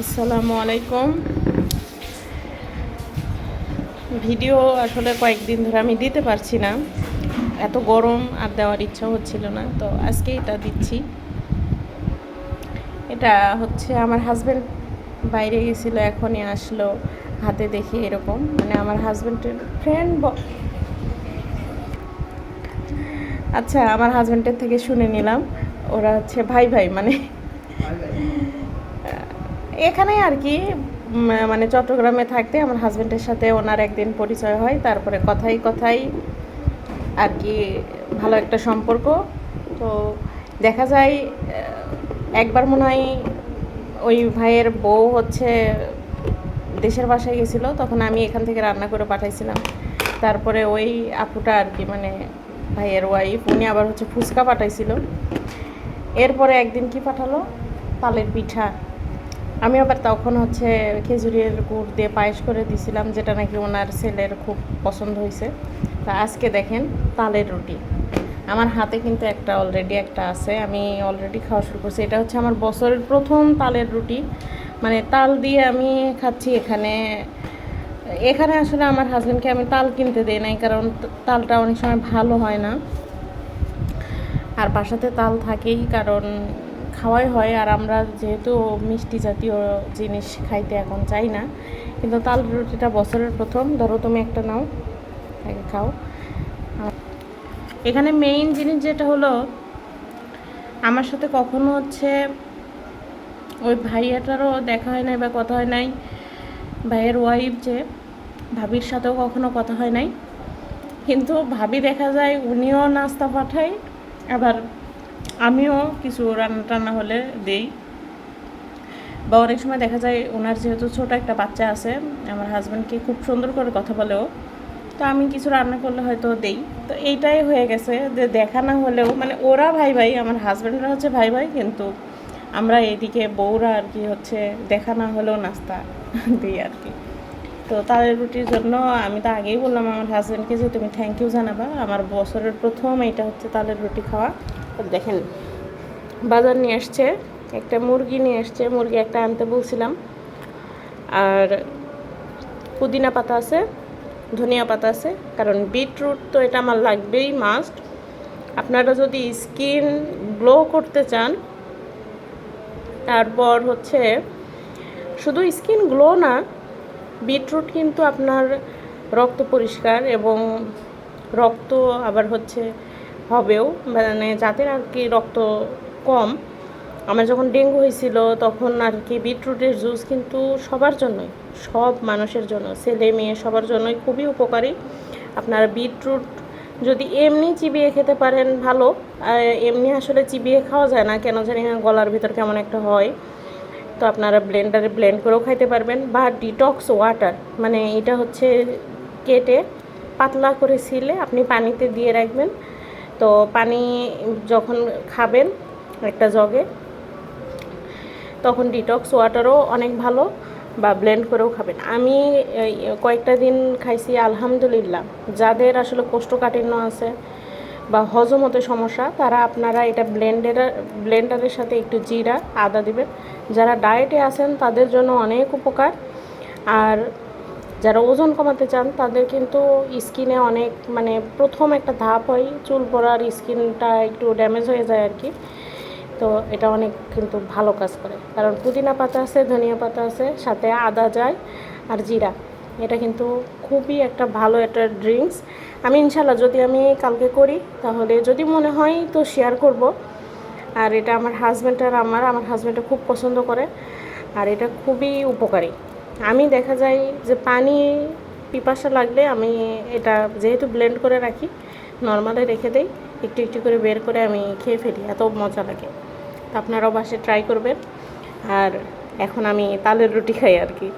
আসসালামু আলাইকুম। ভিডিও আসলে কয়েকদিন ধরে আমি দিতে পারছি না। এত গরম আর দেওয়ার ইচ্ছা হচ্ছিল না, তো আজকে এটা দিচ্ছি। এটা হচ্ছে আমার হাজব্যান্ড বাইরে গেছিল, এখনই আসলো হাতে দেখি এরকম। মানে আমার হাজব্যান্ডের ফ্রেন্ড আচ্ছা আমার হাজব্যান্ডের থেকে শুনে নিলাম। ওরা হচ্ছে ভাই ভাই মানে এখানে আর কি মানে চট্টগ্রামে থাকতে আমার হাজব্যান্ডের সাথে ওনার একদিন পরিচয় হয়, তারপরে কথাই কথাই আর কি ভালো একটা সম্পর্ক। তো দেখা যায় একবার মনে হয় ওই ভাইয়ের বউ হচ্ছে দেশের বাসায় গেছিল, তখন আমি এখান থেকে রান্না করে পাঠাইছিলাম। তারপরে ওই আপুটা আর কি মানে ভাইয়ের ওয়াইফ উনি আবার হচ্ছে ফুচকা পাঠাইছিল। এরপরে একদিন কি পাঠালো? তালের পিঠা। আমি আবার তখন হচ্ছে খেজুরের গুড় দিয়ে পায়েস করে দিছিলাম, যেটা নাকি ওনার ছেলের খুব পছন্দ হয়েছে তা আজকে দেখেন, তালের রুটি। আমার হাতে কিন্তু একটা অলরেডি একটা আছে, আমি অলরেডি খাওয়া শুরু করছি। এটা হচ্ছে আমার বছরের প্রথম তালের রুটি। মানে তাল দিয়ে আমি খাচ্ছি এখানে। এখানে আসলে আমার হাজব্যান্ডকে আমি তাল কিনতে দিই নাই, কারণ তালটা অনেক সময় ভালো হয় না। আর বাসাতে তাল থাকেই, কারণ খাওয়াই হয় আর আমরা যেহেতু মিষ্টি জাতীয় জিনিস খাইতে এখন চাই না, কিন্তু তাল রুটিটা বছরের প্রথম। ধরো তুমি একটা নাও, আগে খাও। এখানে মেইন জিনিস যেটা হলো, আমার সাথে কখনো হচ্ছে ওই ভাইয়াটারও দেখা হয় নাই বা কথা হয় নাই, ভাইয়ের ওয়াইফ যে, ভাবির সাথেও কখনো কথা হয় নাই। কিন্তু ভাবি দেখা যায় উনিও নাস্তা পাঠায়, আবার আমিও কিছু রান্না টান্না হলে দেই। বা অনেক সময় দেখা যায় ওনার যেহেতু ছোট একটা বাচ্চা আছে, আমার হাজব্যান্ডকে খুব সুন্দর করে কথা বলেও তো আমি কিছু রান্না করলে হয়তো দেই। তো এইটাই হয়ে গেছে যে দেখা না হলেও মানে ওরা ভাই ভাই, আমার হাজব্যান্ডরা হচ্ছে ভাই ভাই, কিন্তু আমরা এইদিকে বউরা আর কি হচ্ছে দেখা না হলেও নাস্তা দিই আর কি। তো তালের রুটির জন্য আমি তো আগেই বললাম আমার হাজব্যান্ডকে যে তুমি থ্যাংক ইউ জানাবা। আমার বছরের প্রথম এটা হচ্ছে তালের রুটি খাওয়া। দেখেন, বাজার নিয়ে আসছে, একটা মুরগি নিয়ে আসছে, মুরগি একটা আনতে বলছিলাম। আর পুদিনা পাতা আছে, ধনিয়া পাতা আছে, কারণ বিটরুট তো এটা আমার লাগবেই মাস্ট আপনারা যদি স্কিন গ্লো করতে চান, তারপর হচ্ছে শুধু স্কিন গ্লো না, বিটরুট কিন্তু আপনার রক্ত পরিষ্কার এবং রক্ত আবার হচ্ছে হবেও মানে যাদের আর কি রক্ত কম, আমার যখন ডেঙ্গু হয়েছিল তখন আর কি বিটরুটের জুস কিন্তু সবার জন্যই, সব মানুষের জন্য, ছেলে মেয়ে সবার জন্যই খুবই উপকারী। আপনারা বিটরুট যদি এমনি চিবিয়ে খেতে পারেন, ভালো। এমনি আসলে চিবিয়ে খাওয়া যায় না, কেন জানি না গলার ভিতর কেমন একটা হয়। তো আপনারা ব্লেন্ডারে ব্লেন্ড করেও খাইতে পারবেন। বা ডিটক্স ওয়াটার মানে এটা হচ্ছে কেটে পাতলা করে ছিলে আপনি পানিতে দিয়ে রাখবেন। তো পানি যখন খাবেন একটা জগে, তখন ডিটক্স ওয়াটারও অনেক ভালো বা ব্লেন্ড করেও খাবেন। আমি কয়েকটা দিন খাইছি, আলহামদুলিল্লাহ। যাদের আসলে কোষ্ঠকাঠিন্য আছে বা হজম হতে সমস্যা, তারা আপনারা এটা ব্লেন্ডের ব্লেন্ডারের সাথে একটু জিরা, আদা দিবেন। যারা ডায়েটে আছেন, তাদের জন্য অনেক উপকার। আর যারা ওজন কমাতে চান, তাদের কিন্তু স্কিনে অনেক মানে প্রথম একটা ধাপ হয়, চুল পড়ার স্কিনটা একটু ড্যামেজ হয়ে যায় আর কি তো এটা অনেক কিন্তু ভালো কাজ করে। কারণ পুদিনা পাতা আছে, ধনিয়া পাতা আছে, সাথে আদা যায় আর জিরা। এটা কিন্তু খুবই একটা ভালো একটা ড্রিঙ্কস আমি ইনশাল্লাহ যদি আমি কালকে করি, তাহলে যদি মনে হয় তো শেয়ার করব। আর এটা আমার হাজব্যান্ড আর আমার আমার হাজব্যান্ডটা খুব পছন্দ করে। আর এটা খুবই উপকারী। আমি দেখা যায় যে পানি পিপাসা লাগলে আমি এটা যেহেতু ব্লেন্ড করে রাখি নর্মালে রেখে দেই, একটু একটু করে বের করে আমি খেয়ে ফেলি, এত মজা লাগে। তো আপনারাও বাসে ট্রাই করবেন। আর এখন আমি তালের রুটি খাই আর কি।